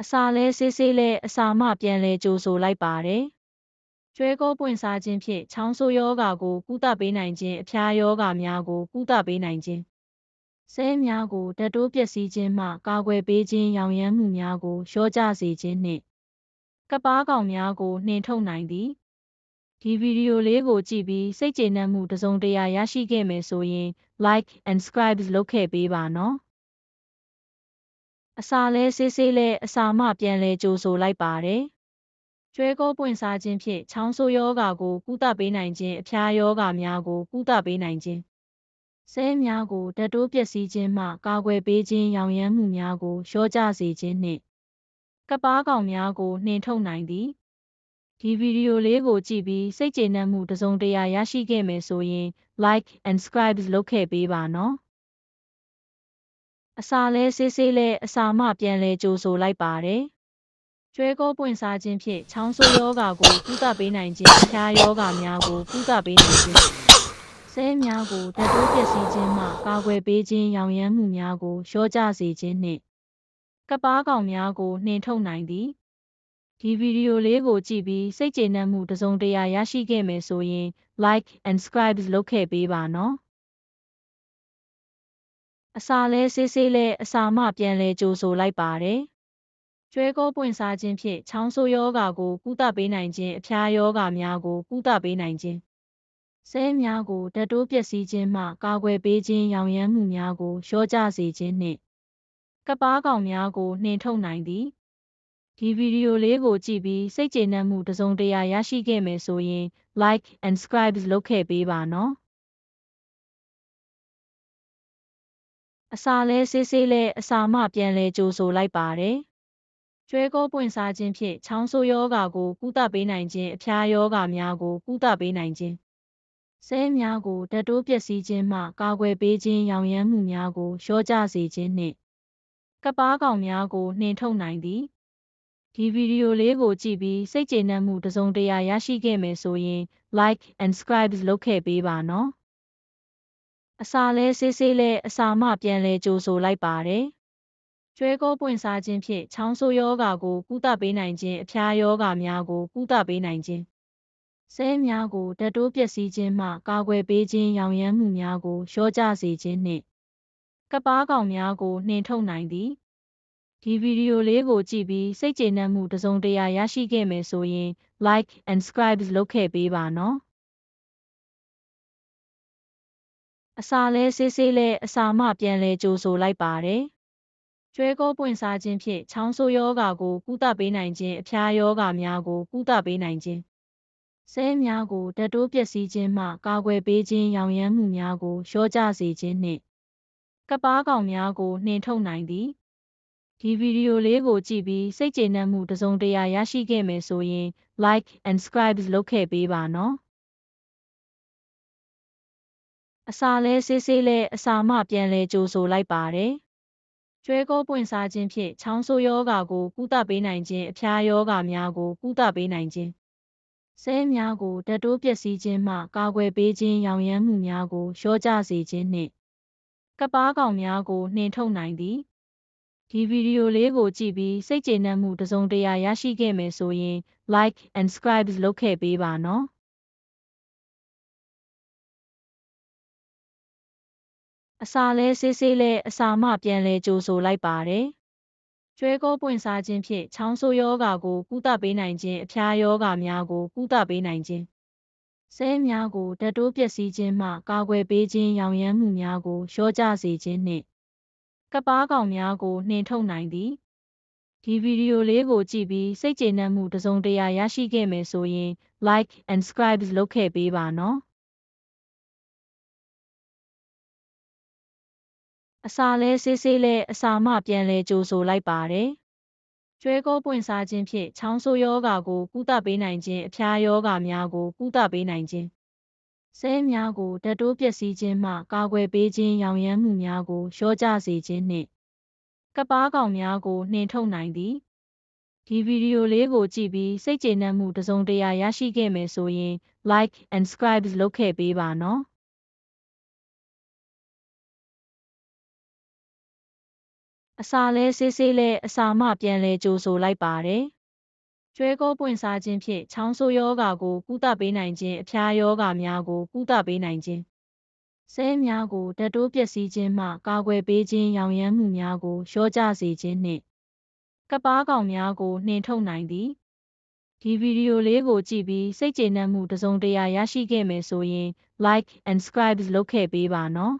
အစာလဲဆေးဆေးလဲအစာမှပြန်လဲကြိုဆိုလိုက်ပါတယ်။ကျွဲကောပွင့်စားခြင်းဖြင့်ချောင်းဆိုးယောဂါကိုကုသပေးနိုင်ခြင်းအဖျားယောဂါများကိုကုသပေးနိုင်ခြင်းဆဲများကိုဓာတ်တိုးပျက်စီးခြင်းမှကာကွယ်ပေးခြင်းရောင်ရမ်းမှုများကိုလျှော့ကျစေခြင်းနှင့်ကပ်ပါးကောင်များကိုနှင်ထုတ်နိုင်သည်ဒီဗီဒီယိုလေးကိုကြည့်ပြီးစိတ်ကျေနပ်မှုတစ်စုံတစ်ရာရရှိခဲ့မယ်ဆိုရင် like and subscribe လုပ်ခဲ့ပေးပါနော် အစာလဲဆေးဆေးလဲအစာမှပြန်လဲကြိုဆိုလိုက်ပါတယ်ကျွဲကောပွင့်စားခြင်းဖြင့်ချောင်းဆိုးယောဂါကိုကုသပေးနိုင်ခြင်းအဖျားယောဂါများကိုကုသပေးနိုင်ခြင်းဆဲများကိုဓာတ်တိုးပျက်စီးခြင်းမှကာကွယ်ပေးခြင်းရောင်ရမ်းမှုများကိုလျှော့ကျစေခြင်းနှင့်ကပ်ပါးကောင်များကိုနှင်ထုတ်နိုင်သည်ဒီဗီဒီယိုလေးကိုကြည့်ပြီးစိတ်ကျေနပ်မှုတစ်စုံတစ်ရာရရှိခဲ့မယ်ဆိုရင် like and subscribe လုပ်ခဲ့ပေးပါနော် အစာလဲဆေးဆေးလဲအစာမှပြန်လဲကြိုဆိုလိုက်ပါတယ်ကျွဲကောပွင့်စားခြင်းဖြင့်ချောင်းဆိုးယောဂါကိုကုသပေးနိုင်ခြင်းအဖျားယောဂါများကိုကုသပေးနိုင်ခြင်းဆဲများကိုဓာတ်တိုးပျက်စီးခြင်းမှကာကွယ်ပေးခြင်းရောင်ရမ်းမှုများကိုလျှော့ကျစေခြင်းနှင့်ကပ်ပါးကောင်များကိုနှင်ထုတ်နိုင်သည်ဒီဗီဒီယိုလေးကိုကြည့်ပြီးစိတ်ကျေနပ်မှုတစ်စုံတစ်ရာရရှိခဲ့မယ်ဆိုရင် like and subscribe လုပ်ခဲ့ပေးပါနော် အစာလဲဆေးဆေးလဲအစာမှပြန်လဲကြိုဆိုလိုက်ပါတယ်ကျွဲကောပွင့်စားခြင်းဖြင့်ချောင်းဆိုးယောဂါကိုကုသပေးနိုင်ခြင်းအဖျားယောဂါများကိုကုသပေးနိုင်ခြင်းဆဲများကိုဓာတ်တိုးပျက်စီးခြင်းမှကာကွယ်ပေးခြင်းရောင်ရမ်းမှုများကိုလျှော့ကျစေခြင်းနှင့်ကပ်ပါးကောင်များကိုနှင်ထုတ်နိုင်သည်ဒီဗီဒီယိုလေးကိုကြည့်ပြီးစိတ်ကျေနပ်မှုတစ်စုံတစ်ရာရရှိခဲ့မယ်ဆိုရင် like and subscribe လုပ်ခဲ့ပေးပါနော် အစာလဲဆေးဆေးလဲအစာမှပြန်လဲကြိုဆိုလိုက်ပါတယ်ကျွဲကောပွင့်စားခြင်းဖြင့်ချောင်းဆိုးယောဂါကိုကုသပေးနိုင်ခြင်းအဖျားယောဂါများကိုကုသပေးနိုင်ခြင်းဆဲများကိုဓာတ်တိုးပျက်စီးခြင်းမှကာကွယ်ပေးခြင်းရောင်ရမ်းမှုများကိုလျှော့ကျစေခြင်းနှင့်ကပ်ပါးကောင်များကိုနှင်ထုတ်နိုင်သည်ဒီဗီဒီယိုလေးကိုကြည့်ပြီးစိတ်ကျေနပ်မှုတစ်စုံတစ်ရာရရှိခဲ့မယ်ဆိုရင် like and subscribe လုပ်ခဲ့ပေးပါနော် အစာလဲဆေးဆေးလဲအစာမှပြန်လဲကြိုဆိုလိုက်ပါတယ်ကျွဲကောပွင့်စားခြင်းဖြင့်ချောင်းဆိုးယောဂါကိုကုသပေးနိုင်ခြင်းအဖျားယောဂါများကိုကုသပေးနိုင်ခြင်းဆဲများကိုဓာတ်တိုးပျက်စီးခြင်းမှကာကွယ်ပေးခြင်းရောင်ရမ်းမှုများကိုလျှော့ကျစေခြင်းနှင့်ကပ်ပါးကောင်များကိုနှင်ထုတ်နိုင်သည်ဒီဗီဒီယိုလေးကိုကြည့်ပြီးစိတ်ကျေနပ်မှုတစ်စုံတစ်ရာရရှိခဲ့မယ်ဆိုရင် like and subscribe လုပ်ခဲ့ပေးပါနော် အစာလဲဆေးဆေးလဲအစာမှပြန်လဲကြိုဆိုလိုက်ပါတယ်ကျွဲကောပွင့်စားခြင်းဖြင့်ချောင်းဆိုးယောဂါကိုကုသပေးနိုင်ခြင်းအဖျားယောဂါများကိုကုသပေးနိုင်ခြင်းဆဲများကိုဓာတ်တိုးပျက်စီးခြင်းမှကာကွယ်ပေးခြင်းရောင်ရမ်းမှုများကိုလျှော့ကျစေခြင်းနှင့်ကပ်ပါးကောင်များကိုနှင်ထုတ်နိုင်သည်ဒီဗီဒီယိုလေးကိုကြည့်ပြီးစိတ်ကျေနပ်မှုတစ်စုံတစ်ရာရရှိခဲ့မယ်ဆိုရင် like and subscribe လုပ်ခဲ့ပေးပါနော် အစာလဲဆေးဆေးလဲအစာမှပြန်လဲကြိုဆိုလိုက်ပါတယ်ကျွဲကောပွင့်စားခြင်းဖြင့်ချောင်းဆိုးယောဂါကိုကုသပေးနိုင်ခြင်းအဖျားယောဂါများကိုကုသပေးနိုင်ခြင်းဆဲများကိုဓာတ်တိုးပျက်စီးခြင်းမှကာကွယ်ပေးခြင်းရောင်ရမ်းမှုများကိုလျှော့ကျစေခြင်းနှင့်ကပ်ပါးကောင်များကိုနှင်ထုတ်နိုင်သည်ဒီဗီဒီယိုလေးကိုကြည့်ပြီးစိတ်ကျေနပ်မှုတစ်စုံတစ်ရာရရှိခဲ့မယ်ဆိုရင် like and subscribe လုပ်ခဲ့ပေးပါနော် အစာလဲဆေးဆေးလဲအစာမှပြန်လဲကြိုဆိုလိုက်ပါတယ်ကျွဲကောပွင့်စားခြင်းဖြင့်ချောင်းဆိုးယောဂါကိုကုသပေးနိုင်ခြင်းအဖျားယောဂါများကိုကုသပေးနိုင်ခြင်းဆဲများကိုဓာတ်တိုးပျက်စီးခြင်းမှကာကွယ်ပေးခြင်းရောင်ရမ်းမှုများကိုလျှော့ကျစေခြင်းနှင့်ကပ်ပါးကောင်များကိုနှင်ထုတ်နိုင်သည်ဒီဗီဒီယိုလေးကိုကြည့်ပြီးစိတ်ကျေနပ်မှုတစ်စုံတစ်ရာရရှိခဲ့မယ်ဆိုရင် like and subscribe လုပ်ခဲ့ပေးပါနော် အစာလဲဆေးဆေးလဲအစာမှပြန်လဲကြိုဆိုလိုက်ပါတယ်ကျွဲကောပွင့်စားခြင်းဖြင့်ချောင်းဆိုးယောဂါကိုကုသပေးနိုင်ခြင်းအဖျားယောဂါများကိုကုသပေးနိုင်ခြင်းဆဲများကိုဓာတ်တိုးပျက်စီးခြင်းမှကာကွယ်ပေးခြင်းရောင်ရမ်းမှုများကိုလျှော့ကျစေခြင်းနှင့်ကပ်ပါးကောင်များကိုနှင်ထုတ်နိုင်သည်ဒီဗီဒီယိုလေးကိုကြည့်ပြီးစိတ်ကျေနပ်မှုတစ်စုံတစ်ရာရရှိခဲ့မယ်ဆိုရင် like and subscribe လုပ်ခဲ့ပေးပါနော် အစာလဲဆေးဆေးလဲအစာမှပြန်လဲကြိုဆိုလိုက်ပါတယ်။ကျွဲကောပွင့်စားခြင်းဖြင့်ချောင်းဆိုးယောဂါကိုကုသပေးနိုင်ခြင်းအဖျားယောဂါများကိုကုသပေးနိုင်ခြင်းဆဲများကိုဓာတ်တိုးပျက်စီးခြင်းမှကာကွယ်ပေးခြင်းရောင်ရမ်းမှုများကိုလျော့ကျစေခြင်းနှင့်ကပ်ပါးကောင်များကိုနှင်ထုတ်နိုင်သည်ဒီဗီဒီယိုလေးကိုကြည့်ပြီးစိတ်ကျေနပ်မှုတစ်စုံတစ်ရာရရှိခဲ့မယ်ဆိုရင် like and subscribe လုပ်ခဲ့ပေးပါနော်